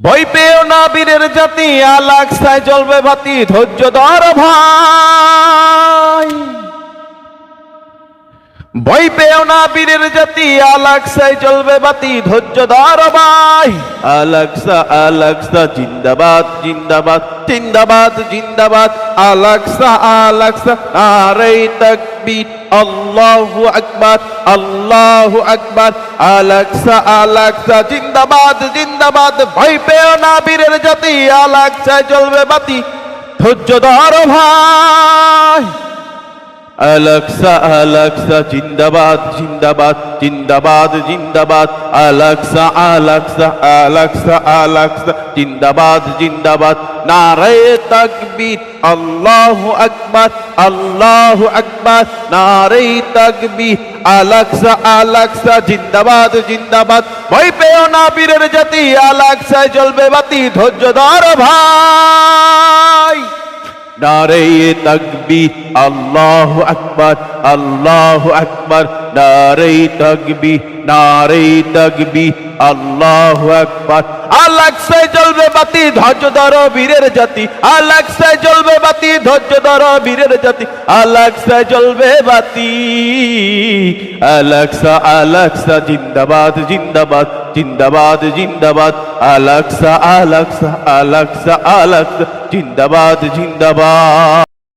ভয় পেও না বীরের জাতি, আলাক্সায় জ্বলবে বাতি ধৈর্য ধর ভাই। ভয় পেও না বীরের জাতি, আলাক্সায় জ্বলবে বাতি ধৈর্য ধর ভাই। আলাক্সা আলাক্সা, জিন্দাবাদ জিন্দাবাদ জিন্দাবাদ জিন্দাবাদ, আলাক্সা আলাক্সা নারে তাকবীর, আল্লাহু আকবার আল্লাহু আকবার, আলাক্সা আলাক্সা, জিন্দাবাদ জিন্দাবাদ, ভয় পেও না বীরের জাতি, আলাক্সায় জ্বলবে বাতি, ধৈর্য ধর ভাই। আলাক্সা আলাক্সা জিন্দাবাদ জিন্দাবাদ জিন্দাবাদ জিন্দাবাদ আলাক্সা আলাক্সা আলাক্সা আলাক্সা জিন্দাবাদ জিন্দাবাদ নারায়ে তাকবীর আল্লাহু আকবার আল্লাহু আকবার নারায়ে তাকবীর আলাক্সা আলাক্সা জিন্দাবাদ জিন্দাবাদ ভয় পেও না বীরের জাতি আলাক্সায় জ্বলবে বাতি ধৈর্য ধর ভাই নারে তকবীর আল্লাহ আকবর আল্লাহ আকবর, নারে তকবীর নারে তকবীর আল্লাহ আকবর। আলাক্সায় জ্বলবে বাতি, ধৈর্য ধরো বীরের জাতি। আলাক্সায় জ্বলবে বাতি, ধৈর্য ধরো বীরের জাতি। আলাক্সায় জ্বলবে বাতি আলাক্সা আলাক্সা জিন্দাবাদ জিন্দাবাদ। জিন্দাবাদ জিন্দাবাদ আলাক্সা আলাক্সা আলাক্সা আলাক্সা জিন্দাবাদ জিন্দাবাদ।